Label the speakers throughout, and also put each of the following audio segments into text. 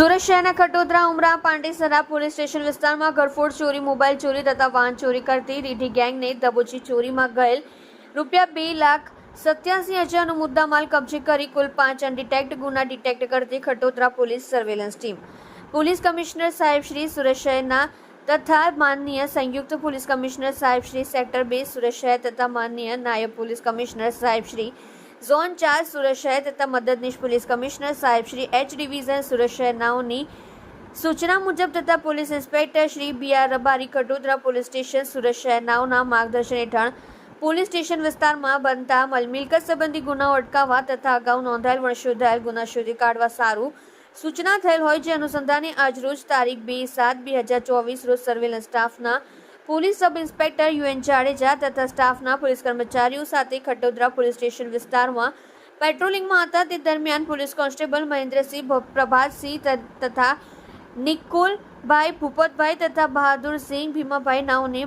Speaker 1: સુરત શહેરના Khatodara, Umra Pandesara police station વિસ્તારમાં ઘરફોડ ચોરી, મોબાઈલ ચોરી તથા વાહન ચોરી કરતી રીઢી ગેંગને દબોચી ચોરીમાં ગયેલ રૂપિયા બે લાખ સત્યાસી હજારનો મુદ્દામાલ કબજે કરી કુલ પાંચ અનડિટેક્ટ ગુના ડિટેક્ટ કરતી Khatodara police surveillance team. Police commissioner સાહેબ શ્રી સુરત શહેરના તથા માનનીય સંયુક્ત પોલીસ કમિશનર સાહેબ શ્રી સેક્ટર બે સુરત શહેર તથા માનનીય નાયબ પોલીસ કમિશનર સાહેબ શ્રી ઝોન ચાર સુરત શહેર તથા મદદનીશ પોલીસ કમિશનર સાહેબ શ્રી એચ ડિવિઝન સુરત શહેરનાઓની સૂચના મુજબ તથા police inspector Shri B R Rabari Katodara police station Surat શહેરનાઓના માર્ગદર્શન હેઠળ પોલીસ સ્ટેશન વિસ્તારમાં બનતા મલ મિલકત સંબંધી ગુનાઓ અટકાવવા તથા અગાઉ નોંધાયેલ વણશોધાયેલ ગુના શોધી કાઢવા સારું સૂચના થયેલ હોય જે અનુસંધાને આજરોજ તારીખ બે સાત બે હજાર ચોવીસ રોજ સર્વેલન્સ સ્ટાફના police sub inspector U N Jadeja તથા સ્ટાફના પોલીસ કર્મચારીઓ સાથે ખટોદરા પોલીસ સ્ટેશન વિસ્તારમાં પેટ્રોલિંગમાં હતા. તે દરમિયાન પોલીસ કોન્સ્ટેબલ મહેન્દ્રસિંહ પ્રભાતસિંહ તથા નિકુલભાઈ ભૂપતભાઈ તથા બહાદુરસિંહ ભીમાભાઈ નાઓને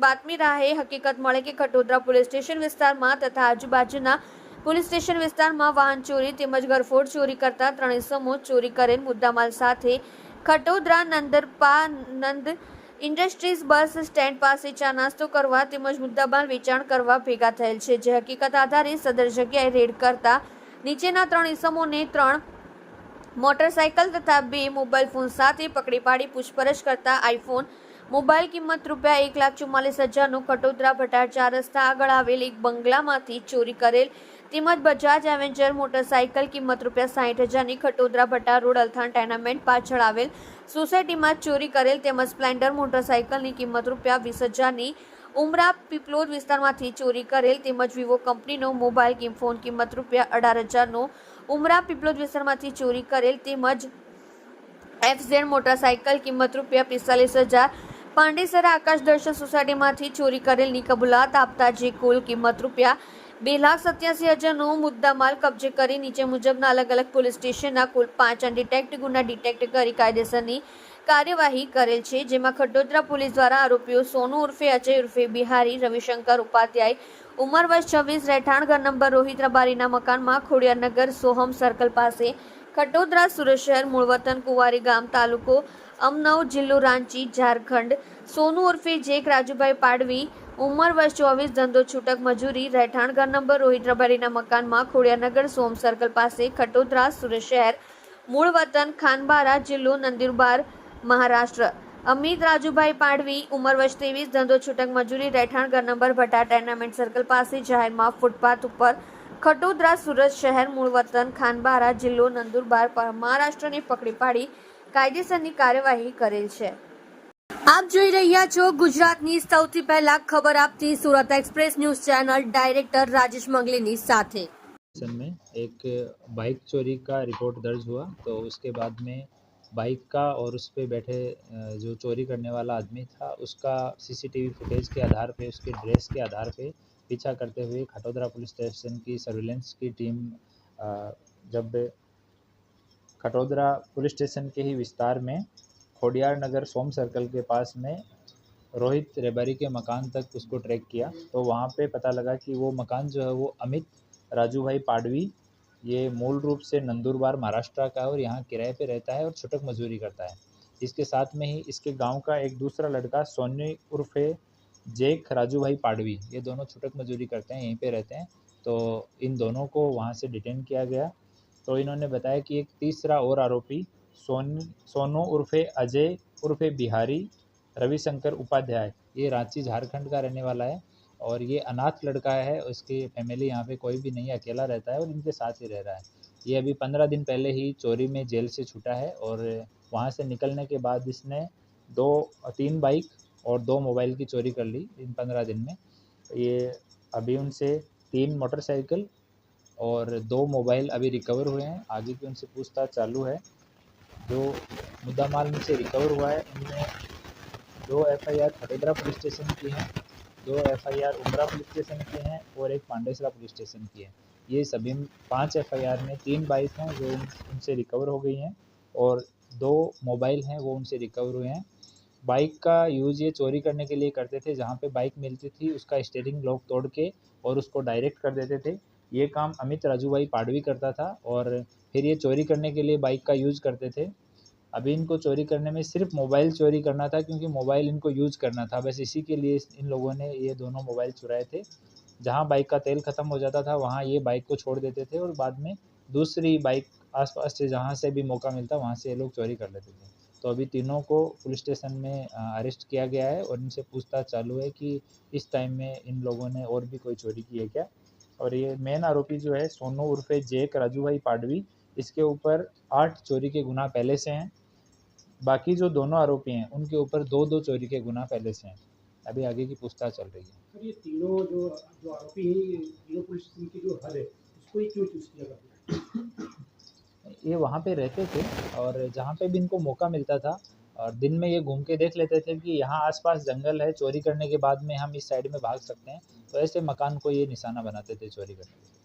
Speaker 1: બાતમી રાહે હકીકત મળે કે ખટોદરા પોલીસ સ્ટેશન વિસ્તારમાં તથા આજુબાજુના પોલીસ સ્ટેશન વિસ્તારમાં વાહન ચોરી તેમજ ઘરફોડ ચોરી કરતા ત્રણ ઇસમો ચોરી કરેલ મુદ્દામાલ સાથે ખટોદરા નંદરપા, નંદ ઇન્ડસ્ટ્રીઝ, બસ, સ્ટેન્ડ પાસે ચા નાસ્તો કરવા તેમજ મુદ્દામાલ વેચાણ કરવા ભેગા થયેલ છે. જે હકીકત આધારે સદર જગ્યાએ રેડ કરતા નીચેના ત્રણ ઇસમોને ત્રણ મોટરસાયકલ તથા બે મોબાઈલ ફોન સાથે પકડી પાડી પૂછપરછ કરતા આઈફોન મોબાઈલ કિંમત રૂપિયા એક લાખ ચુમ્માલીસ હજારનું કટોદરા ભટાર ચાર રસ્તા આગળ આવેલ એક બંગલામાંથી ચોરી કરેલ તેમજ બજાજ એવેન્જર મોટરસાયકલ કિંમત રૂપિયા સાઠ હજારની ખટોદરા ભટાર રોડ અલથાણ ટેનામેન્ટ પાછળ આવેલ સોસાયટીમાં ચોરી કરેલ તેમજ સ્પ્લેન્ડર મોટરસાયકલની કિંમત રૂપિયા વીસ હજારની ઉમરા પીપલોદ વિસ્તારમાંથી ચોરી કરેલ તેમજ વિવો કંપનીનો મોબાઈલ ફોન કિંમત રૂપિયા અઢાર હજારનો ઉમરા પીપલોદ વિસ્તારમાંથી ચોરી કરેલ તેમજ એફઝેડ મોટરસાયકલ કિંમત રૂપિયા પિસ્તાલીસ હજાર પાંડેસરા આકાશ દર્શન સોસાયટીમાંથી ચોરી કરેલની કબૂલાત આપતા જે કુલ કિંમત રૂપિયા બે લાખ સત્યાસી હજારનો મુદ્દામાલ કબજે કરી નીચે મુજબના અલગ અલગ પોલીસ સ્ટેશનના કુલ પાંચ અનડિટેક્ટ ગુના ડિટેક્ટ કરી કાયદેસરની કાર્યવાહી કરેલ છે, જેમાં ખડોદરા પોલીસ દ્વારા આરોપીઓ સોનુ ઉર્ફે અજય ઉર્ફે બિહારી, રવિશંકર ઉપાધ્યાય, ઉંમર વર્ષ છવ્વીસ, રહેઠાણ ઘર નંબર રોહિત રબારીના મકાનમાં ખોડિયારનગર સોહમ સર્કલ પાસે ખટોદરા સુરત શહેર મૂળ વતન કુંવારી ગામ તાલુકો અમનવ, જિલ્લો રાંચી, ઝારખંડ. સોનુ ઉર્ફે જેક રાજુભાઈ પાડવી, ઉંમર વર્ષ ચોવીસ, ધંધો છૂટક મજૂરી, રહેઠાણ ઘર નંબર રોહિત રબારીના મકાનમાં ખોડિયાનગર, સોમ સર્કલ પાસે ખટોદરા, સુરત શહેર. મૂળ વતન ખાનબારા, જિલ્લો નંદુરબાર, મહારાષ્ટ્ર. અમિત રાજુભાઈ પાડવી, ઉંમર વર્ષ ત્રેવીસ, ધંધો છૂટક મજૂરી, રહેઠાણ ઘર નંબર ભટા ટેર્નામેન્ટ સર્કલ પાસે જાહેરમાં ફૂટપાથ ઉપર ખટોદરા, સુરત શહેર, મૂળ વતન ખાનબારા, જિલ્લો નંદુરબાર મહારાષ્ટ્રને પકડી પાડી કાયદેસરની કાર્યવાહી કરેલ છે આપ જોઈ રહ્યા છો ગુજરાતની સૌથી પહેલા ખબર આપતી Surat express news channel director Rajesh મંગલીની સાથે
Speaker 2: स्टेशन में एक बाइक चोरी का रिपोर्ट दर्ज हुआ तो उसके बाद में बाइक का और उस पर बैठे अ, जो चोरी करने वाला आदमी था उसका सीसीटीवी फुटेज के आधार पे उसके ड्रेस के आधार पे पीछा करते हुए खटोदरा पुलिस स्टेशन की सर्विलेंस की टीम अ, जब खटोदरा पुलिस स्टेशन के ही विस्तार में, खोडियार नगर सोम सर्कल के पास में रोहित रेबारी के मकान तक उसको ट्रैक किया। तो वहाँ पे पता लगा कि वो मकान जो है वो अमित राजू भाई पाडवी, ये मूल रूप से नंदुरबार महाराष्ट्र का है और यहाँ किराए पे रहता है और छुटक मजदूरी करता है। इसके साथ में ही इसके गाँव का एक दूसरा लड़का सोनी उर्फे जेक राजू भाई पाडवी, ये दोनों छुटक मजदूरी करते हैं, यहीं पे रहते हैं। तो इन दोनों को वहाँ से डिटेन किया गया। तो इन्होंने बताया कि एक तीसरा और आरोपी सोन, सोनू उर्फे अजय उर्फे बिहारी रविशंकर उपाध्याय, ये रांची, झारखंड का रहने वाला है और ये अनाथ लड़का है, उसकी फैमिली यहाँ पे कोई भी नहीं, अकेला रहता है और इनके साथ ही रह रहा है। ये अभी पंद्रह दिन पहले ही चोरी में जेल से छूटा है और वहाँ से निकलने के बाद इसने दो, तीन बाइक और दो मोबाइल की चोरी कर ली इन पंद्रह दिन में। ये अभी उनसे तीन मोटरसाइकिल और दो मोबाइल अभी रिकवर हुए हैं। आगे की उनसे पूछताछ चालू है। जो मुद्दा माल उनसे रिकवर हुआ है, उनमें दो F I R Khatodara police station की हैं, दो F I R Umra police station की हैं और एक पांडेसरा पुलिस स्टेशन की है। ये सभी पाँच एफ़ आई आर में तीन बाइक हैं जो उनसे रिकवर हो गई हैं और दो मोबाइल हैं वो उनसे रिकवर हुए हैं। बाइक का यूज़ ये चोरी करने के लिए करते थे, जहाँ पे बाइक मिलती थी, उसका स्टेयरिंग लॉक तोड़ के और उसको डायरेक्ट कर देते थे। ये काम अमित राजू भाई पाडवी करता था और फिर ये चोरी करने के लिए बाइक का यूज़ करते थे। अभी इनको चोरी करने में सिर्फ़ मोबाइल चोरी करना था क्योंकि मोबाइल इनको यूज़ करना था। बस इसी के लिए इन लोगों ने ये दोनों मोबाइल चुराए थे। जहाँ बाइक का तेल ख़त्म हो जाता था, वहाँ ये बाइक को छोड़ देते थे और बाद में दूसरी बाइक आसपास से जहाँ से भी मौका मिलता, वहाँ से ये लोग चोरी कर लेते थे। तो अभी तीनों को पुलिस स्टेशन में अरेस्ट किया गया है और इनसे पूछताछ चालू है कि इस टाइम में इन लोगों ने और भी कोई चोरी की है क्या? और ये मेन आरोपी जो है सोनू उर्फे जेक राजू भाई पाडवी इसके ऊपर आठ चोरी के गुना पहले से हैं। बाकी जो दोनों आरोपी हैं उनके ऊपर दो दो चोरी के गुना पहले से हैं। अभी आगे की पूछताछ चल रही है।
Speaker 3: सर ये तीनों जो जो आरोपी हैं तीनों पुलिस स्टेशन की जो हद है उसको ही क्यों चूज़ किया
Speaker 2: ये वहाँ पे रहते थे और जहाँ पे भी इनको मौका मिलता था और दिन में ये घूम के देख लेते थे कि यहाँ आसपास जंगल है, चोरी करने के बाद में हम इस साइड में भाग सकते हैं। तो ऐसे मकान को ये निशाना बनाते थे चोरी करने।